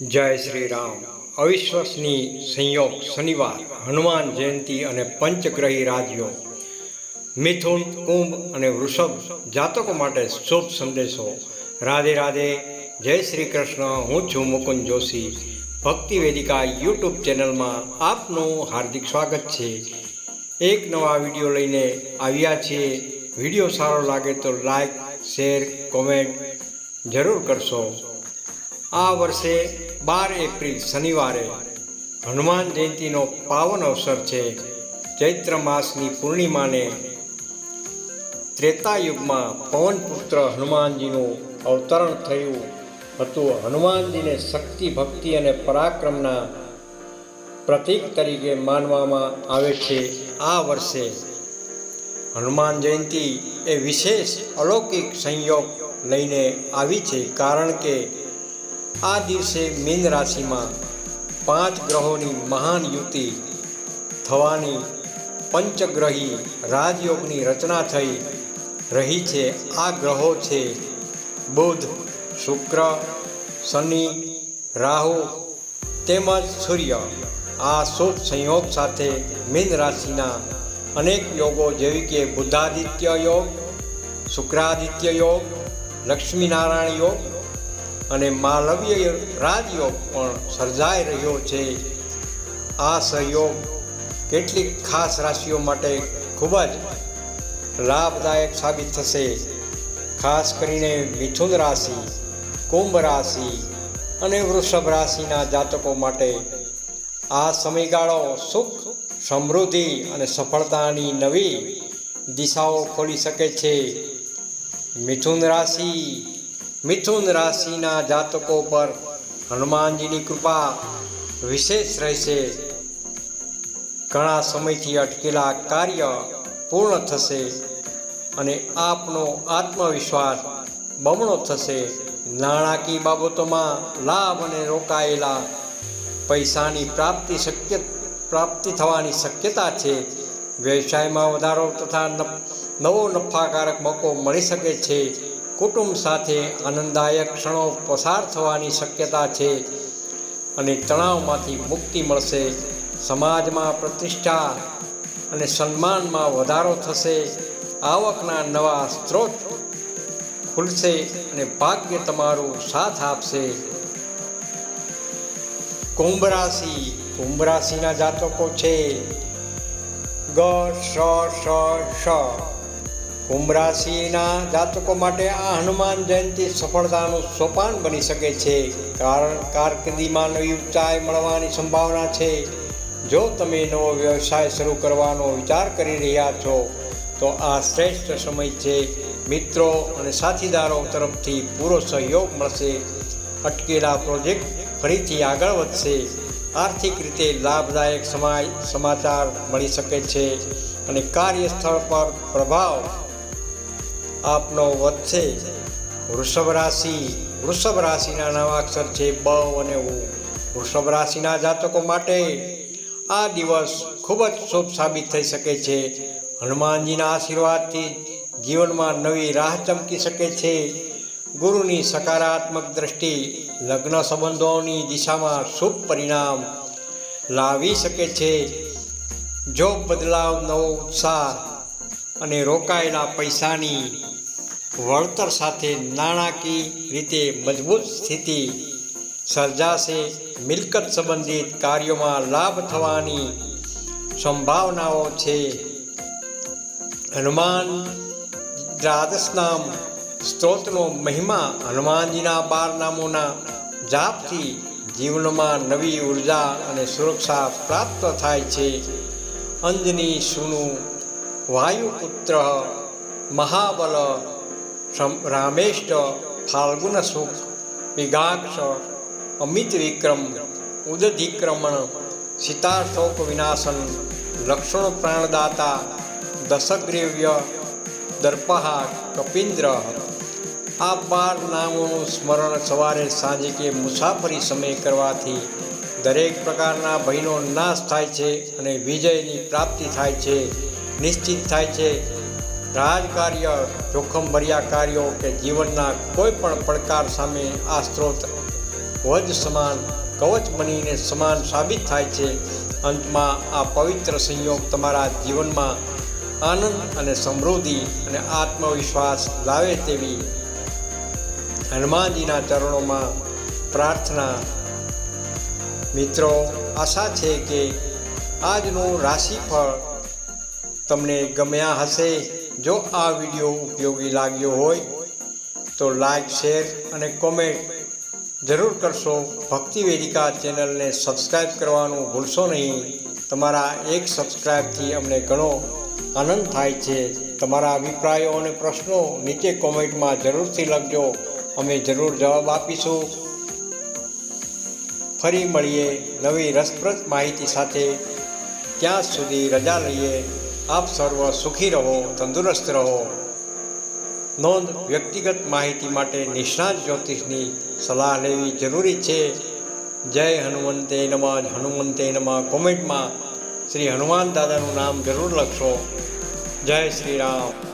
જય શ્રી રામ. અવિશ્વસની સંયોગ શનિવાર, હનુમાન જયંતિ અને પંચગ્રહી રાજ્યો. મિથુન, કુંભ અને વૃષભ જાતકો માટે શુભ સંદેશો. રાધે રાધે. જય શ્રી કૃષ્ણ. હું છું મુકુંદ જોશી. ભક્તિ વેદિકા યુટ્યુબ ચેનલમાં આપનું હાર્દિક સ્વાગત છે. એક નવા વીડિયો લઈને આવ્યા છીએ. વીડિયો સારો લાગે તો લાઈક, શેર, કોમેન્ટ જરૂર કરશો. આ વર્ષે બાર એપ્રિલ શનિવારે હનુમાન જયંતિનો પાવન અવસર છે. ચૈત્ર માસની પૂર્ણિમાને ત્રેતાયુગમાં પવનપુત્ર હનુમાનજીનું અવતરણ થયું હતું. હનુમાનજીને શક્તિ, ભક્તિ અને પરાક્રમના પ્રતીક તરીકે માનવામાં આવે છે. આ વર્ષે હનુમાન જયંતિ એ વિશેષ અલૌકિક સંયોગ લઈને આવી છે. કારણ કે આ દિવસે મીન રાશિમાં પાંચ ગ્રહોની મહાન યુતિ થવાની પંચગ્રહી રાજયોગની રચના થઈ રહી છે. આ ગ્રહો છે બુધ, શુક્ર, શનિ, રાહુ તેમજ સૂર્ય. આ શુભ સંયોગ સાથે મીન રાશિના અનેક યોગો જેવી કે બુદ્ધાદિત્ય યોગ, શુક્રાદિત્ય યોગ, લક્ષ્મીનારાયણ યોગ અને માલવીય રાજયોગ પણ સર્જાઈ રહ્યો છે. આ સહયોગ કેટલીક ખાસ રાશિઓ માટે ખૂબ જ લાભદાયક સાબિત થશે. ખાસ કરીને મિથુન રાશિ, કુંભ રાશિ અને વૃષભ રાશિના જાતકો માટે આ સમયગાળો સુખ, સમૃદ્ધિ અને સફળતાની નવી દિશાઓ ખોલી શકે છે. મિથુન રાશિ મિથુન રાશિના જાતકો પર હનુમાનજીની કૃપા વિશેષ રહેશે. ઘણા સમયથી અટકેલા કાર્ય પૂર્ણ થશે અને આપનો આત્મવિશ્વાસ બમણો થશે. નાણાકીય બાબતોમાં લાભ અને રોકાયેલા પૈસાની પ્રાપ્તિ શક્ય, પ્રાપ્તિ થવાની શક્યતા છે. વ્યવસાયમાં વધારો તથા નવો નફાકારક મોકો મળી શકે છે. કુટુંબ સાથે આનંદદાયક ક્ષણો પસાર થવાની શક્યતા છે અને તણાવમાંથી મુક્તિ મળશે, સમાજમાં પ્રતિષ્ઠા અને સન્માનમાં વધારો થશે, આવકના નવા સ્ત્રોત ખુલશે અને ભાગ્ય તમારું સાથ આપશે. કુંભ રાશિ, કુંભ રાશિના જાતકો છે. ગ શ શ શ કુંભ જાતકો માટે આ હનુમાન જયંતિ સફળતાનું સોપાન બની શકે છે. કારણ કારકિર્દીમાં નવી ઊંચાઈ મળવાની સંભાવના છે. જો તમે નવો વ્યવસાય શરૂ કરવાનો વિચાર કરી રહ્યા છો, તો આ શ્રેષ્ઠ સમય છે. મિત્રો અને સાથીદારો તરફથી પૂરો સહયોગ મળશે. અટકેલા પ્રોજેક્ટ ફરીથી આગળ વધશે. આર્થિક રીતે લાભદાયક સમાય સમાચાર મળી શકે છે અને કાર્યસ્થળ પર પ્રભાવ આપનો વધશે વૃષભ રાશિ, વૃષભ રાશિના નવા અક્ષર છે બ અને ઉ. વૃષભ રાશિના જાતકો માટે આ દિવસ ખૂબ જ શુભ સાબિત થઈ શકે છે. હનુમાનજીના આશીર્વાદથી જીવનમાં નવી રાહ ચમકી શકે છે. ગુરુની સકારાત્મક દ્રષ્ટિ લગ્ન સંબંધોની દિશામાં શુભ પરિણામ લાવી શકે છે. જોબ બદલાવ, નવો ઉત્સાહ અને રોકાયેલા પૈસાની વળતર સાથે નાણાકીય રીતે મજબૂત સ્થિતિ સર્જાશે. મિલકત સંબંધિત કાર્યોમાં લાભ થવાની સંભાવનાઓ છે. હનુમાન દ્વાદશ નામ સ્ત્રોતનો મહિમા હનુમાનજીના બાર નામોના જાપથી જીવનમાં નવી ઊર્જા અને સુરક્ષા પ્રાપ્ત થાય છે. અંજની સુનું વાયુપુત્ર મહાબલ રામેષ્ટ ફાલ્ગુન સુખ વિગાક્ષ અમિત વિક્રમ ઉદધિક્રમણ સીતાશોક વિનાશન લક્ષણ પ્રાણદાતા દશગ્રીવ્ય દર્પહા કપિન્દ્ર આ બાર નામોનું સ્મરણ સવારે સાંજે કે મુસાફરી સમય કરવાથી દરેક પ્રકારના ભયનો નાશ થાય છે અને વિજયની પ્રાપ્તિ થાય છે, નિશ્ચિત થાય છે રાજકાર્ય જોખમભર્યા કાર્યો કે જીવનના કોઈ પણ પડકાર સામે આ સ્ત્રોત વજ સમાન, કવચ બનીને સમાન સાબિત થાય છે. અંતમાં આ પવિત્ર સંયોગ તમારા જીવનમાં આનંદ અને સમૃદ્ધિ અને આત્મવિશ્વાસ લાવે તેવી હનુમાનજીના ચરણોમાં પ્રાર્થના. મિત્રો, આશા છે કે આજનું રાશિફળ તમને ગમ્યા હશે. જો આ વીડિયો ઉપયોગી લાગ્યો હોય, તો લાઈક શેર અને કોમેન્ટ જરૂર કરશો. ભક્તિ વેદિકા ચેનલને સબસ્ક્રાઈબ કરવાનું ભૂલશો નહીં. તમારા એક સબસ્ક્રાઈબથી અમને ઘણો આનંદ થાય છે. તમારા અભિપ્રાયો અને પ્રશ્નો નીચે કોમેન્ટમાં જરૂરથી લખજો. અમે જરૂર જવાબ આપીશું. ફરી મળીએ નવી રસપ્રદ માહિતી સાથે. ત્યાં સુધી રજા લઈએ. આપ સર્વ સુખી રહો, તંદુરસ્ત રહો. નોંધ વ્યક્તિગત માહિતી માટે નિષ્ણાત જ્યોતિષની સલાહ લેવી જરૂરી છે. જય હનુમંતે નમઃ હનુમંતે નમઃ. કોમેન્ટમાં શ્રી હનુમાન દાદાનું નામ જરૂર લખશો. જય શ્રી રામ.